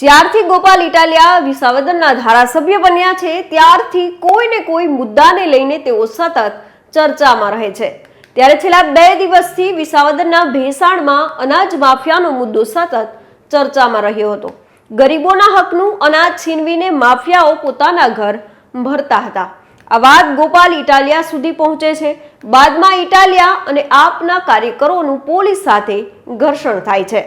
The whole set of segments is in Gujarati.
જ્યારથી ગોપાલ ઇટાલિયા વિસાવદરના ધારાસભ્ય બન્યા છે, ત્યારથી કોઈને કોઈ મુદ્દાને લઈને તેઓ સતત ચર્ચામાં રહે છે. ત્યારે છેલ્લા બે દિવસથી વિસાવદરના ભેસાણમાં અનાજ માફિયાનો મુદ્દો સતત ચર્ચામાં રહ્યો હતો. ગરીબોના હકનું અનાજ છીનવીને માફિયાઓ પોતાના ઘર ભરતા હતા. આ વાત ગોપાલ ઇટાલિયા સુધી પહોંચે છે. બાદમાં ઇટાલિયા અને આપના કાર્યકરોનું પોલીસ સાથે ઘર્ષણ થાય છે.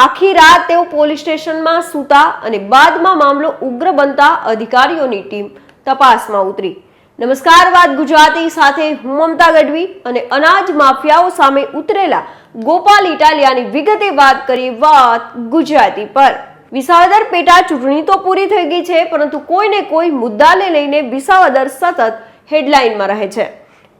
આખી રાત તેઓ પોલીસ સ્ટેશનમાં સૂતા અને બાદમાં મામલો ઉગ્ર બનતા અધિકારીઓની ટીમ તપાસમાં ઉતરી. નમસ્કાર, વાત ગુજરાતી સાથે હું મમતા ગઢવી અને અનાજ માફિયાઓ સામે ઉતરેલા ગોપાલ ઇટાલિયાની વિગતે વાત કરી વાત ગુજરાતી પર. વિસાવદર પેટા ચૂંટણી તો પૂરી થઈ ગઈ છે, પરંતુ કોઈને કોઈ મુદ્દાને લઈને વિસાવદર સતત હેડલાઇનમાં રહે છે.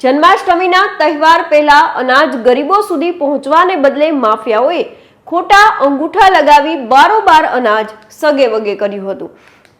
જન્માષ્ટમીના તહેવાર પહેલા અનાજ ગરીબો સુધી પહોંચવાને બદલે માફિયાઓએ ખોટા અંગૂઠા લગાવી બારોબાર અનાજ સગે વગે કર્યું હતું.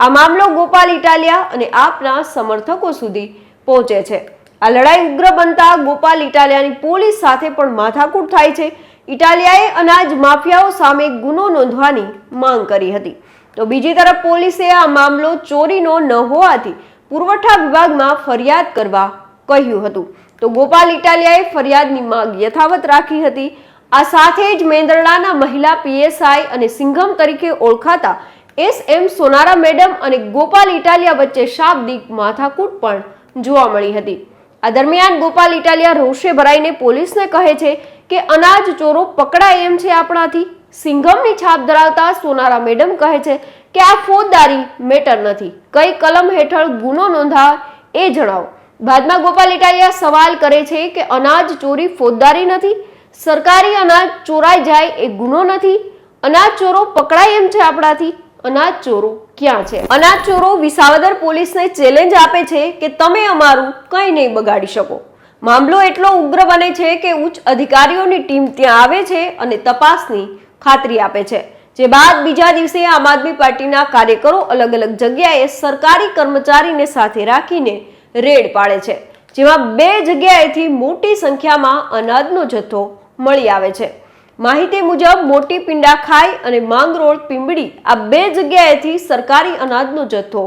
આ મામલો ગોપાલ ઇટાલિયા અને આપના સમર્થકો સુધી પહોંચે છે. આ લડાઈ ઉગ્ર બનતા ગોપાલ ઇટાલિયાની પોલીસ સાથે પણ માથાકૂટ થાય છે. ઇટાલિયાએ અનાજ માફિયાઓ સામે ગુનો નોંધવાની માંગ કરી હતી. તો બીજી તરફ પોલીસે આ મામલો ચોરીનો ન હોવાથી પુરવઠા વિભાગમાં ફરિયાદ કરવા કહ્યું હતું. તો ગોપાલ ઇટાલિયાએ ફરિયાદની માંગ યથાવત રાખી હતી. આ સાથે જ મેંદરડાના મહિલા પીએસઆઈ અને સિંઘમ તરીકે ઓળખાતા એસ એમ સોનારા મેડમ અને ગોપાલ ઇટાલિયા વચ્ચે શાબ્દિક માથાકૂટ પણ જોવા મળી હતી. આ દરમિયાન ગોપાલ ઇટાલિયા રોષે ભરાઈને પોલીસને કહે છે કે અનાજ ચોરો પકડાય એમ છે આપણાથી. સિંઘમની છાપ ધરાવતા સોનારા મેડમ કહે છે કે આ ફોજદારી મેટર નથી. કઈ કલમ હેઠળ ગુનો નોંધાય એ જણાવો. બાદમાં ગોપાલ ઇટાલિયા સવાલ કરે છે કે અનાજ ચોરી ફોજદારી નથી? સરકારી અનાજ ચોરાઈ જાય એ ગુનો નથી. અનાજ ચોરો પકડાય એમ છે આપણાથી. અનાજ ચોરો ક્યાં છે? અનાજ ચોરો વિસાવદર પોલીસને ચેલેન્જ આપે છે કે તમે અમારું કંઈ નહીં બગાડી શકો. મામલો એટલો ઉગ્ર બને છે કે ઉચ્ચ અધિકારીઓની ટીમ ત્યાં આવે છે અને તપાસની ખાતરી આપે છે. જે બાદ બીજા દિવસે આમ આદમી પાર્ટીના કાર્યકરો અલગ અલગ જગ્યાએ સરકારી કર્મચારીને સાથે રાખીને રેડ પાડે છે. જેમાં બે જગ્યાએથી મોટી સંખ્યામાં અનાજનો જથ્થો મળી આવે છે. માહિતી મુજબ, મોટી પિંડા ખાઈ અને માંગરોળ પીંબડી આ બે જગ્યાએથી સરકારી અનાજનો જથ્થો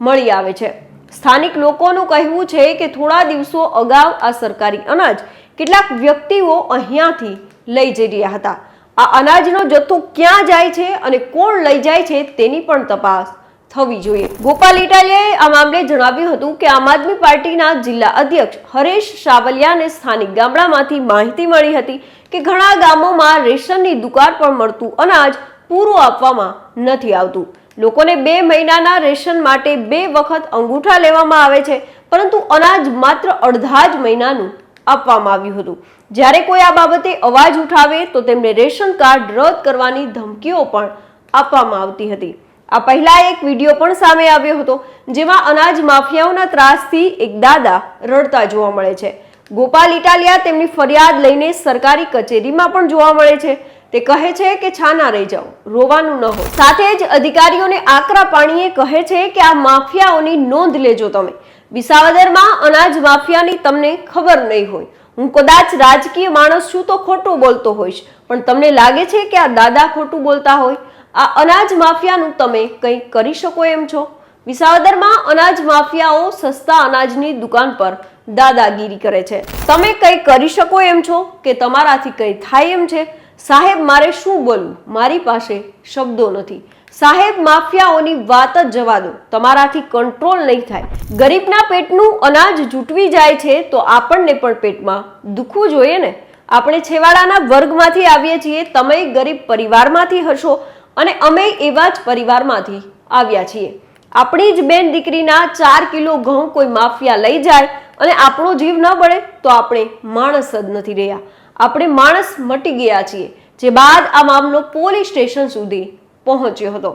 મળી આવે છે. સ્થાનિક લોકોનું કહેવું છે કે થોડા દિવસો અગાઉ આ સરકારી અનાજ કેટલાક વ્યક્તિઓ અહીંયાથી લઈ જઈ રહ્યા હતા. આ અનાજનો જથ્થો ક્યાં જાય છે અને કોણ લઈ જાય છે તેની પણ તપાસ થવી જોઈએ. ગોપાલ ઇટાલિયાએ આ મામલે જણાવ્યું હતું કે આમ આદમી પાર્ટીના જિલ્લા અધ્યક્ષ હરેશ સાવલિયાને સ્થાનિક ગામડામાંથી માહિતી મળી હતી કે ઘણા ગામોમાં રેશનની દુકાન પર મળતું અનાજ પૂરું આપવામાં નથી આવતું. લોકોને બે મહિનાના રેશન માટે બે વખત અંગૂઠા લેવામાં આવે છે, પરંતુ અનાજ માત્ર અડધા જ મહિનાનું આપવામાં આવ્યું હતું. જ્યારે કોઈ આ બાબતે અવાજ ઉઠાવે તો તેમને રેશન કાર્ડ રદ કરવાની ધમકીઓ પણ આપવામાં આવતી હતી. આ પહેલા એક વીડિયો પણ સામે આવ્યો હતો, જેમાં અનાજ માફિયાઓના ત્રાસથી એક દાદા રડતા જોવા મળે છે. ગોપાલ ઇટાલિયા તેમની ફરિયાદ લઈને સરકારી કચેરીમાં પણ જોવા મળે છે. તે કહે છે કે છાના રહી જાઓ, રોવાનું ન હોય સાથે જ અધિકારીઓને આકરા પાણીએ કહે છે કે આ માફિયાઓની નોંધ લેજો તમે. વિસાવદરમાં અનાજ માફિયાની તમને ખબર નહીં હોય. હું કદાચ રાજકીય માણસ છું તો ખોટું બોલતો હોઈશ, પણ તમને લાગે છે કે આ દાદા ખોટું બોલતા હોય? આ અનાજ માફિયાનું તમે કંઈ કરી શકો એમ છો? વિસાવદરમાં અનાજ માફિયાઓ સસ્તા અનાજની દુકાન પર દાદાગીરી કરે છે. તમે કંઈ કરી શકો એમ છો કે તમારાથી કંઈ થાય એમ છે? સાહેબ, મારે શું બોલવું? મારી પાસે શબ્દો નથી. સાહેબ, માફિયાઓની વાત જ જવા દો. તમારાથી કંટ્રોલ નહીં થાય. ગરીબના પેટનું અનાજ જૂટવી જાય છે તો આપણને પણ પેટમાં દુખવું જોઈએ ને? આપણે છેવાડાના વર્ગમાંથી આવીએ છીએ, તમે ગરીબ પરિવારમાંથી હશો. અને અમે એવા જ પરિવારમાંથી આવ્યા છીએ. આપણી જ બેન દીકરીના ચાર કિલો ઘઉં કોઈ માફિયા લઈ જાય અને આપણો જીવ ન બળે તો આપણે માણસ જ નથી રહ્યા. આપણે માણસ મટી ગયા છીએ, જે બાદ આ મામલો પોલીસ સ્ટેશન સુધી પહોંચ્યો હતો.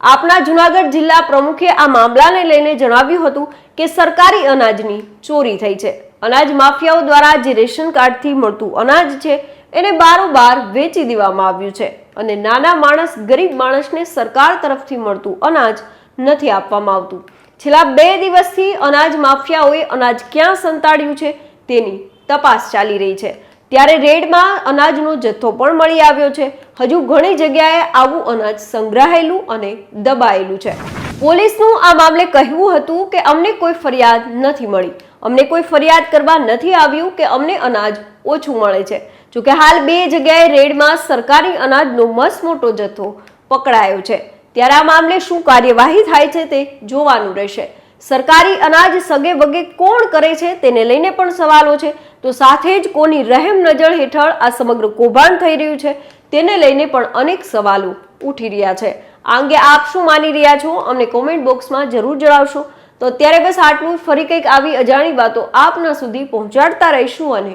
આપણા જુનાગઢ જિલ્લા પ્રમુખે આ મામલાને લઈને જણાવ્યું હતું કે સરકારી અનાજની ચોરી થઈ છે. અનાજ માફિયાઓ દ્વારા જે રેશન કાર્ડથી મળતું અનાજ છે એને બારોબાર વેચી દેવામાં આવ્યું છે અને નાના માણસ, ગરીબ માણસને સરકાર તરફથી મળતું અનાજ નથી આપવામાં આવતું. છેલ્લા બે દિવસથી અનાજ માફિયાઓએ અનાજ ક્યાં સંતાડ્યું છે તેની તપાસ ચાલી રહી છે. ત્યારે રેડમાં અનાજનો જથ્થો પણ મળી આવ્યો છે. હજુ ઘણી જગ્યાએ આવું અનાજ સંગ્રહાયેલું અને દબાયેલું છે. પોલીસનું આ મામલે કહેવું હતું કે અમને કોઈ ફરિયાદ નથી મળી. અમને કોઈ ફરિયાદ કરવા નથી આવ્યું કે અમને અનાજ ઓછું મળે છે. જોકે હાલ બે જગ્યાએ રેડમાં સરકારી અનાજનો મસ મોટો જથ્થો પકડાયો છે. ત્યારે આ મામલે શું કાર્યવાહી થાય છે તે જોવાનું રહેશે. સરકારી અનાજ સગે વગે કોણ કરે છે તેને લઈને પણ સવાલો છે. તો સાથે જ કોની રહેમ નજર હેઠળ આ સમગ્ર કૌભાંડ થઈ રહ્યું છે તેને લઈને પણ અનેક સવાલો ઉઠી રહ્યા છે. આ અંગે આપ શું માની રહ્યા છો અમને કોમેન્ટ બોક્સમાં જરૂર જણાવશો. તો અત્યારે બસ આટલું ફરી કંઈક આવી અજાણી વાતો આપના સુધી પહોંચાડતા રહીશું અને